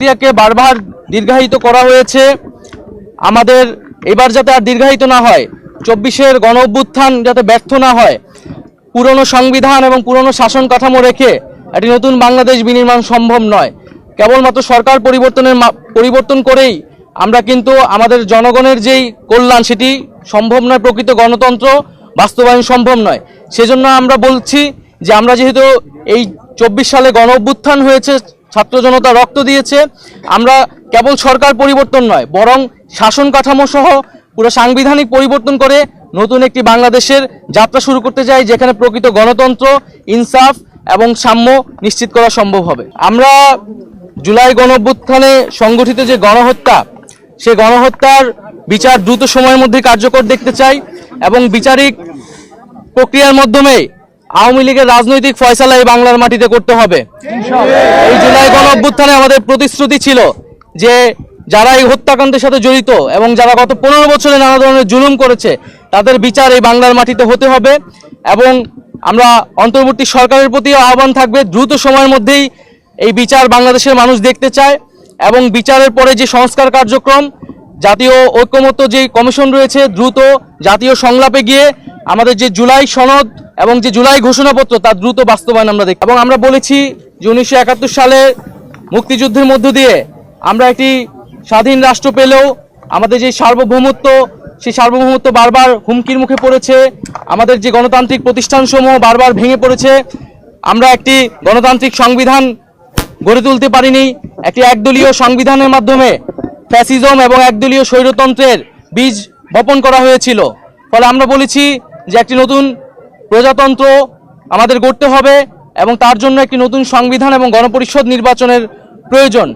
প্রক্রিয়াকে বারবার দীর্ঘায়িত করা হয়েছে। আমাদের এবার যাতে আর দীর্ঘায়িত না হয়, চব্বিশের গণ অভ্যুত্থান যাতে ব্যর্থ না হয়, পুরনো সংবিধান এবং পুরনো শাসন কাঠামো রেখে একটি নতুন বাংলাদেশ বিনির্মাণ সম্ভব নয়। কেবলমাত্র সরকার পরিবর্তনের পরিবর্তন করেই আমরা কিন্তু আমাদের জনগণের যেই কল্যাণ, সেটি সম্ভব নয়, প্রকৃত গণতন্ত্র বাস্তবায়ন সম্ভব নয়। সেজন্য আমরা বলছি যে আমরা যেহেতু এই চব্বিশ সালে গণ অভ্যুত্থান হয়েছে ছাত্র জনতা রক্ত দিয়েছে। আমরা কেবল সরকার পরিবর্তন নয়, বরং শাসন কাঠামো সহ পুরো সাংবিধানিক পরিবর্তন করে নতুন একটি বাংলাদেশের যাত্রা শুরু করতে চাই, যেখানে প্রকৃত গণতন্ত্র, ইনসাফ এবং সাম্য নিশ্চিত করা সম্ভব হবে। আমরা জুলাই গণভ্যুত্থানে সংগঠিত যে গণহত্যা সেই গণহত্যার বিচার দ্রুত সময়ের মধ্যে কার্যকর দেখতে চাই এবং বিচারিক প্রক্রিয়ার মাধ্যমে আওয়ামী লীগের রাজনৈতিক ফয়সালা এই বাংলার মাটিতে করতে হবে। এই জুলাই গণ অভ্যুত্থানে আমাদের প্রতিশ্রুতি ছিল যে যারা এই হত্যাকাণ্ডের সাথে জড়িত এবং যারা গত পনেরো বছরে নানা ধরনের জুলুম করেছে, তাদের বিচার এই বাংলার মাটিতে হতে হবে এবং আমরা অন্তর্বর্তী সরকারের প্রতি আহ্বান থাকবে, দ্রুত সময়ের মধ্যেই এই বিচার বাংলাদেশের মানুষ দেখতে চায় এবং বিচারের পরে যে সংস্কার কার্যক্রম, জাতীয় ঐক্যমত্য যে কমিশন রয়েছে, দ্রুত জাতীয় সংলাপে গিয়ে আমাদের যে জুলাই সনদ এবং যে জুলাই ঘোষণাপত্র তার দ্রুত বাস্তবায়ন আমরা দেখি এবং আমরা বলেছি যে উনিশশো একাত্তর সালে মুক্তিযুদ্ধের মধ্য দিয়ে আমরা একটি স্বাধীন রাষ্ট্র পেলেও আমাদের যে সার্বভৌমত্ব, সেই সার্বভৌমত্ব বারবার হুমকির মুখে পড়েছে। আমাদের যে গণতান্ত্রিক প্রতিষ্ঠানসমূহ বারবার ভেঙে পড়েছে। আমরা একটি গণতান্ত্রিক সংবিধান গড়ে তুলতে পারিনি। একটি একদলীয় সংবিধানের মাধ্যমে ফ্যাসিজম এবং একদলীয় স্বৈরতন্ত্রের বীজ বপন করা হয়েছিল। ফলে আমরা বলেছি যে একটি নতুন প্রজাতন্ত্র আমাদের গড়তে হবে এবং তার জন্য একটি নতুন সংবিধান এবং গণপরিষদ নির্বাচনের প্রয়োজন।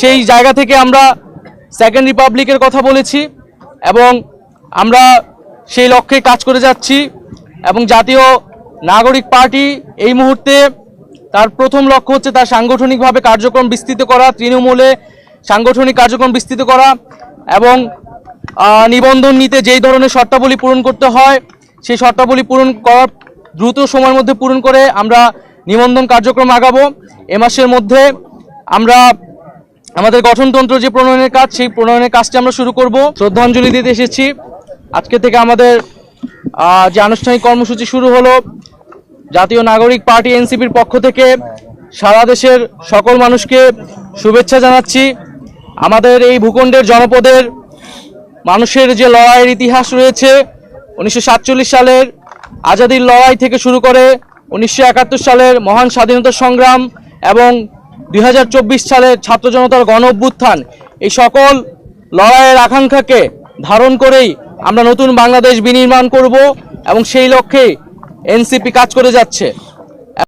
সেই জায়গা থেকে আমরা সেকেন্ড রিপাবলিকের কথা বলেছি এবং আমরা সেই লক্ষ্যে কাজ করে যাচ্ছি এবং জাতীয় নাগরিক পার্টি এই মুহূর্তে তার প্রথম লক্ষ্য হচ্ছে তার সাংগঠনিকভাবে কার্যক্রম বিস্তৃত করা, তৃণমূলে সাংগঠনিক কার্যক্রম বিস্তৃত করা এবং নিবন্ধন নিতে যেই ধরনের শর্তাবলী পূরণ করতে হয় সেই শর্তাবলী পূরণ করার দ্রুত সময়ের মধ্যে পূরণ করে আমরা নিবন্ধন কার্যক্রম আগাবো। এ মাসের মধ্যে আমরা আমাদের গঠনতন্ত্র যে প্রণয়নের কাজ, সেই প্রণয়নের কাজটি আমরা শুরু করব। শ্রদ্ধাঞ্জলি দিতে এসেছি। আজকে থেকে আমাদের যে আনুষ্ঠানিক কর্মসূচি শুরু হলো, জাতীয় নাগরিক পার্টি এনসিপির পক্ষ থেকে সারা দেশের সকল মানুষকে শুভেচ্ছা জানাচ্ছি। আমাদের এই ভূখণ্ডের জনপদের মানুষের যে লড়াইয়ের ইতিহাস রয়েছে উনিশশো সাতচল্লিশ সালের আজাদির লড়াই থেকে শুরু করে উনিশশো একাত্তর সালের মহান স্বাধীনতা সংগ্রাম এবং দুই হাজার চব্বিশ সালের ছাত্র জনতার গণ অভ্যুত্থান, এই সকল লড়াইয়ের আকাঙ্ক্ষাকে ধারণ করেই আমরা নতুন বাংলাদেশ বিনির্মাণ করব এবং সেই লক্ষ্যেই এনসিপি কাজ করে যাচ্ছে।